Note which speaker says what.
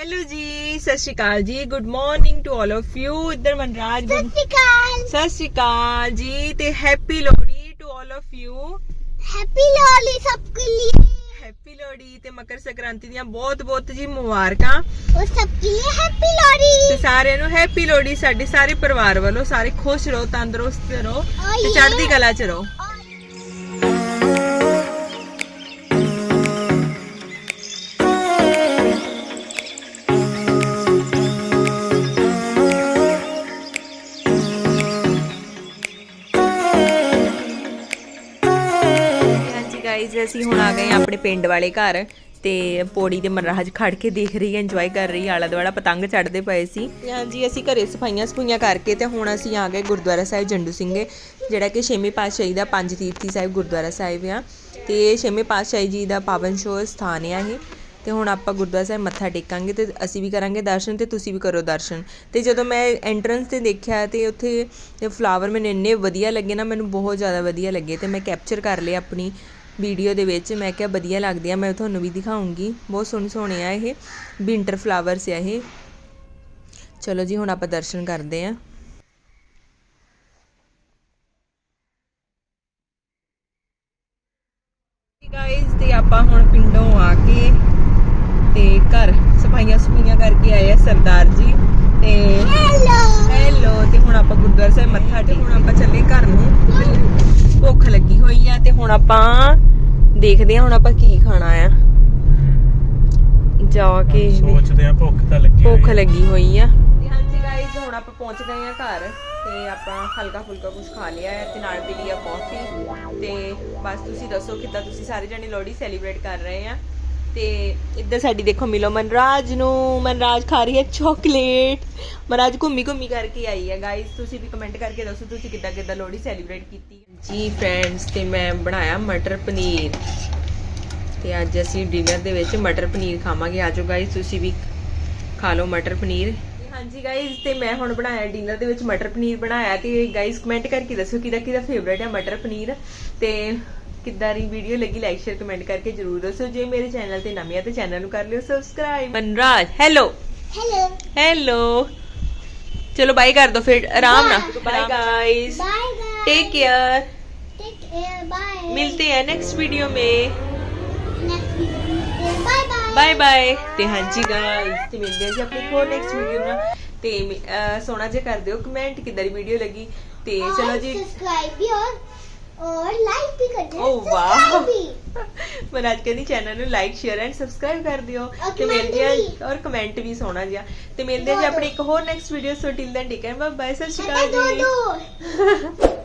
Speaker 1: Hello ਜੀ ਸਤਿ ਸ਼੍ਰੀ ਅਕਾਲ ਜੀ। Good morning to all of you ਇੱਧਰ ਮਨਰਾਜ good-
Speaker 2: ਸਤਿਕਾਰ
Speaker 1: ਸਤਿ ਸ਼੍ਰੀ ਅਕਾਲ ਜੀ ਤੇ happy Lohri to all of you
Speaker 2: happy Lohri ਸਭ ਕੇ ਲਈ
Speaker 1: ਹੈਪੀ ਲੋਹੜੀ ਤੇ ਮਕਰ ਸੰਕ੍ਰਾਂਤੀ ਦੀਆਂ ਬਹੁਤ ਬਹੁਤ ਜੀ ਮੁਬਾਰਕਾਂ।
Speaker 2: ਉਹ ਸਭ ਕੇ ਲਈ ਹੈਪੀ ਲੋਹੜੀ।
Speaker 1: ਤੇ ਸਾਰਿਆਂ ਨੂੰ ਹੈਪੀ ਲੋਹੜੀ। ਸਾਡੇ ਸਾਰੇ ਪਰਿਵਾਰ ਵੱਲੋਂ ਸਾਰੇ ਖੁਸ਼ ਰਹੋ ਤੰਦਰੁਸਤ ਰਹੋ ਤੇ. ਚੜ੍ਹਦੀ ਕਲਾ ਚ ਰਹੋ। ਗਾਇਜ਼ ਅਸੀਂ ਹੁਣ ਆ ਗਏ ਹਾਂ ਆਪਣੇ ਪਿੰਡ ਵਾਲੇ ਘਰ ਤੇ ਪੌੜੀ ਦੇ ਮਨਰਾਜ ਖੜ ਕੇ ਦੇਖ ਰਹੀ ਹੈ ਇੰਜੋਏ ਕਰ ਰਹੀ ਆਲਾ ਦੁਆਲਾ ਪਤੰਗ ਚੜਦੇ ਪਏ ਸੀ। ਹਾਂਜੀ, ਅਸੀਂ ਘਰੇ ਸਫਾਈਆਂ ਸਫੂਈਆਂ ਕਰਕੇ ਤੇ ਹੁਣ ਅਸੀਂ ਆ ਗਏ ਗੁਰਦੁਆਰਾ ਸਾਹਿਬ ਜੰਡੂ ਸਿੰਘੇ, ਜਿਹੜਾ ਕਿ ਛੇਵੇਂ ਪਾਤਸ਼ਾਹੀ ਦਾ ਪੰਜ ਤੀਰਥੀ ਸਾਹਿਬ ਗੁਰਦੁਆਰਾ ਸਾਹਿਬ ਆ। ਤੇ ਇਹ ਛੇਵੇਂ ਪਾਤਸ਼ਾਹੀ ਜੀ ਦਾ ਪਾਵਨ ਸ਼ੋਅ ਸਥਾਨ ਆ ਇਹ। ਤੇ ਹੁਣ ਆਪਾਂ ਗੁਰਦੁਆਰਾ ਸਾਹਿਬ ਮੱਥਾ ਟੇਕਾਂਗੇ ਤੇ ਅਸੀਂ ਵੀ ਕਰਾਂਗੇ ਦਰਸ਼ਨ ਤੇ ਤੁਸੀਂ ਵੀ ਕਰੋ ਦਰਸ਼ਨ। ਤੇ ਜਦੋਂ ਮੈਂ ਐਂਟਰੈਂਸ ਤੇ ਦੇਖਿਆ ਤੇ ਉੱਥੇ ਫਲਾਵਰ ਮੈਨੂੰ ਇੰਨੇ ਵਧੀਆ ਲੱਗੇ ਨਾ, ਮੈਨੂੰ ਬਹੁਤ ਜ਼ਿਆਦਾ ਵਧੀਆ ਲੱਗੇ ਤੇ ਮੈਂ ਕੈਪਚਰ ਕਰ ਲਿਆ ਆਪਣੀ ਵੀਡੀਓ ਦੇ ਵਿੱਚ ਮੈਂ ਕਿਹਾ ਵਧੀਆ ਲੱਗਦੇ ਆ ਮੈਂ ਤੁਹਾਨੂੰ ਵੀ ਦਿਖਾਉਂਗੀ। ਬਹੁਤ ਸੋਹਣੇ ਸੋਹਣੇ ਆ ਇਹ। ਵਿੰਟਰ ਫਲਾਵਰਸ ਆ ਇਹ। ਚਲੋ ਜੀ ਹੁਣ ਆਪਾਂ ਦਰਸ਼ਨ ਕਰਦੇ ਆ। ਗਾਇਸ ਤੇ ਆਪਾਂ ਹੁਣ ਪਿੰਡੋਂ ਆ ਕੇ ਤੇ ਘਰ ਸਫਾਈਆਂ ਸਫਾਈਆਂ ਕਰਕੇ ਆਏ ਆ ਸਰਦਾਰ ਜੀ। ਤੇ
Speaker 2: ਹੈਲੋ
Speaker 1: ਹੈਲੋ ਤੇ ਹੁਣ ਆਪਾਂ ਗੁਰਦੁਆਰਾ ਸਾਹਿਬ ਮੱਥਾ ਟੇਕ ਹੁਣ ਆਪਾਂ ਚੱਲੇ ਘਰ ਨੂੰ। ਭੁੱਖ ਲੱਗੀ ਹੋਈ ਆ ਤੇ ਹੁਣ ਆਪਾਂ ਦੇਖਦੇ ਆ ਹੁਣ ਆਪਾਂ ਕੀ ਖਾਣਾ ਆ। ਜਾ ਕੇ
Speaker 3: ਸੋਚਦੇ ਆ ਭੁੱਖ ਤਾਂ ਲੱਗੀ
Speaker 1: ਭੁੱਖ। ਲੱਗੀ ਹੋਈ ਆ। ਹਾਂਜੀ ਗਾਇਜ਼ ਹੁਣ ਆਪਾਂ ਪਹੁੰਚ ਗਏ ਆ ਘਰ ਤੇ ਆਪਾਂ ਹਲਕਾ ਫੁਲਕਾ ਕੁਝ ਖਾ ਲਿਆ ਹੈ ਤੇ ਨਾਲ ਪੀ ਲਈ ਆ ਕਾਫੀ ਤੇ ਬਸ ਤੁਸੀਂ ਦੱਸੋ ਕਿੱਦਾਂ ਤੁਸੀਂ ਸਾਰੇ ਜਣੇ ਲੋਹੜੀ ਸੈਲੀਬ੍ਰੇਟ ਕਰ ਰਹੇ ਆ। ਤੇ ਇੱਧਰ ਸਾਡੀ ਦੇਖੋ ਮਿਲੋ, ਮਨਰਾਜ ਨੂੰ, ਮਨਰਾਜ ਖਾ ਰਹੀ ਹੈ ਚਾਕਲੇਟ ਮਨਰਾਜ ਘੁੰਮੀ ਘੁੰਮੀ ਕਰਕੇ ਆਈ ਹੈ ਗਾਇਜ਼ ਤੁਸੀਂ ਵੀ ਕਮੈਂਟ ਕਰਕੇ ਦੱਸੋ ਤੁਸੀਂ ਕਿੱਦਾਂ ਕਿੱਦਾਂ ਲੋਹੜੀ ਸੈਲੀਬ੍ਰੇਟ ਕੀਤੀ ਜੀ ਫਰੈਂਡਸ ਤੇ ਮੈਂ ਬਣਾਇਆ ਮਟਰ ਪਨੀਰ। ਤੇ ਅੱਜ ਅਸੀਂ ਡਿਨਰ ਦੇ ਵਿੱਚ ਮਟਰ ਪਨੀਰ ਖਾਵਾਂਗੇ। ਆਜੋ ਗਾਇਜ਼ ਤੁਸੀਂ ਵੀ ਖਾ ਲਓ ਮਟਰ ਪਨੀਰ। ਹਾਂਜੀ ਗਾਇਜ਼ ਤੇ ਮੈਂ ਹੁਣ ਬਣਾਇਆ ਡਿਨਰ ਦੇ ਵਿੱਚ ਮਟਰ ਪਨੀਰ ਬਣਾਇਆ। ਤੇ ਗਾਇਜ਼ ਕਮੈਂਟ ਕਰਕੇ ਦੱਸੋ ਕਿਹਦਾ ਕਿਹਦਾ ਫੇਵਰੇਟ ਹੈ ਮਟਰ ਪਨੀਰ। ਤੇ ਕਿੱਦਾਂ ਦੀ ਵੀਡੀਓ ਲੱਗੀ ਲਾਈਕ ਸ਼ੇਅਰ ਕਮੈਂਟ ਕਰਕੇ ਜਰੂਰ ਦੱਸੋ ਜੇ ਮੇਰੇ ਚੈਨਲ ਤੇ ਨਵੇਂ ਆ ਤੇ ਚੈਨਲ ਨੂੰ ਕਰ ਲਿਓ subscribe Manraj hello
Speaker 2: hello
Speaker 1: hello ਚਲੋ ਬਾਈ ਕਰ ਦੋ ਫਿਰ ਆਰਾਮ ਨਾਲ bye guys
Speaker 2: bye bye
Speaker 1: take care
Speaker 2: take care bye
Speaker 1: मिलते हैं नेक्स्ट वीडियो में
Speaker 2: next video bye bye
Speaker 1: bye bye ਤੇ ਹਾਂਜੀ ਗਾਇਸ ਤੇ ਮਿਲਦੇ ਹਾਂ ਜੀ ਆਪਣੀ ਹੋਰ ਨੈਕਸਟ ਵੀਡੀਓ ਨਾਲ ਤੇ ਅਹ, ਸੋਹਣਾ ਜਿਹਾ ਕਰ ਦਿਓ ਕਮੈਂਟ ਕਿੱਦਾਂ ਦੀ ਵੀਡੀਓ ਲੱਗੀ ਤੇ ਚਲੋ ਜੀ
Speaker 2: ਸਬਸਕ੍ਰਾਈਬ ਵੀ ਔਰ ਔਰ ਲਾਈਕ ਵੀ ਕਰ ਦਿਓ
Speaker 1: ਓ ਵਾਹ
Speaker 2: Subscribe ਵੀ
Speaker 1: ਮੈਂ ਅੱਜ ਕਹਿੰਦੀ ਚੈਨਲ ਨੂੰ ਲਾਈਕ ਸ਼ੇਅਰ ਐਂਡ ਸਬਸਕ੍ਰਾਈਬ ਕਰ ਦਿਓ ਤੇ ਮਿਲਦੇ ਹਾਂ
Speaker 2: ਵੀ।
Speaker 1: ਔਰ ਕਮੈਂਟ ਵੀ ਸੋਹਣਾ ਜਿਹਾ ਤੇ ਮਿਲਦੇ ਹਾਂ ਜੀ ਆਪਣੀ ਇੱਕ ਹੋਰ next video so till then take care bye bye ਸਤਿ ਸ਼੍ਰੀ ਅਕਾਲ ਜੀ